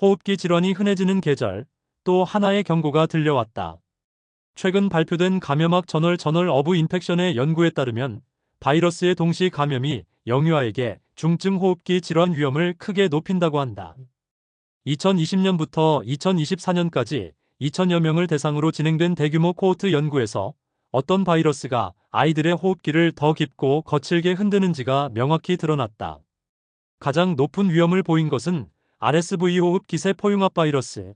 호흡기 질환이 흔해지는 계절, 또 하나의 경고가 들려왔다. 최근 발표된 감염학 저널 저널 어브 인펙션의 연구에 따르면 바이러스의 동시 감염이 영유아에게 중증 호흡기 질환 위험을 크게 높인다고 한다. 2020년부터 2024년까지 2천여 명을 대상으로 진행된 대규모 코호트 연구에서 어떤 바이러스가 아이들의 호흡기를 더 깊고 거칠게 흔드는지가 명확히 드러났다. 가장 높은 위험을 보인 것은 RSV 호흡기세 포융합 바이러스.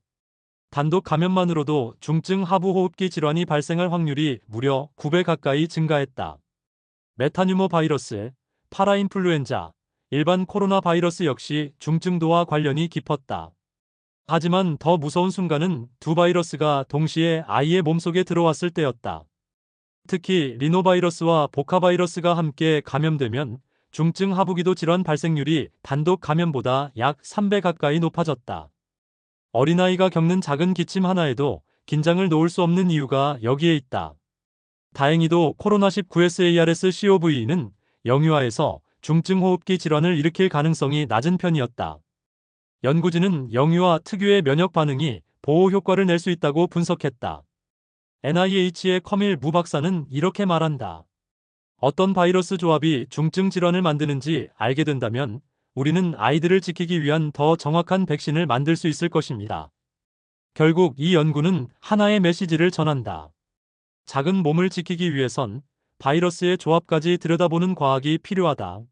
단독 감염만으로도 중증 하부 호흡기 질환이 발생할 확률이 무려 9배 가까이 증가했다. 메타뉴모 바이러스, 파라인플루엔자, 일반 코로나 바이러스 역시 중증도와 관련이 깊었다. 하지만 더 무서운 순간은 두 바이러스가 동시에 아이의 몸속에 들어왔을 때였다. 특히 리노바이러스와 보카바이러스가 함께 감염되면 중증 하부기도 질환 발생률이 단독 감염보다 약 3배 가까이 높아졌다. 어린아이가 겪는 작은 기침 하나에도 긴장을 놓을 수 없는 이유가 여기에 있다. 다행히도 코로나19 SARS-CoV는 영유아에서 중증 호흡기 질환을 일으킬 가능성이 낮은 편이었다. 연구진은 영유아 특유의 면역 반응이 보호 효과를 낼 수 있다고 분석했다. NIH의 커밀 무 박사는 이렇게 말한다. 어떤 바이러스 조합이 중증 질환을 만드는지 알게 된다면 우리는 아이들을 지키기 위한 더 정확한 백신을 만들 수 있을 것입니다. 결국 이 연구는 하나의 메시지를 전한다. 작은 몸을 지키기 위해선 바이러스의 조합까지 들여다보는 과학이 필요하다.